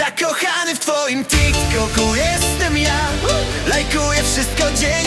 Zakochany w twoim TikToku jestem ja. Lajkuję wszystko dzień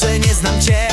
że nie znam cię.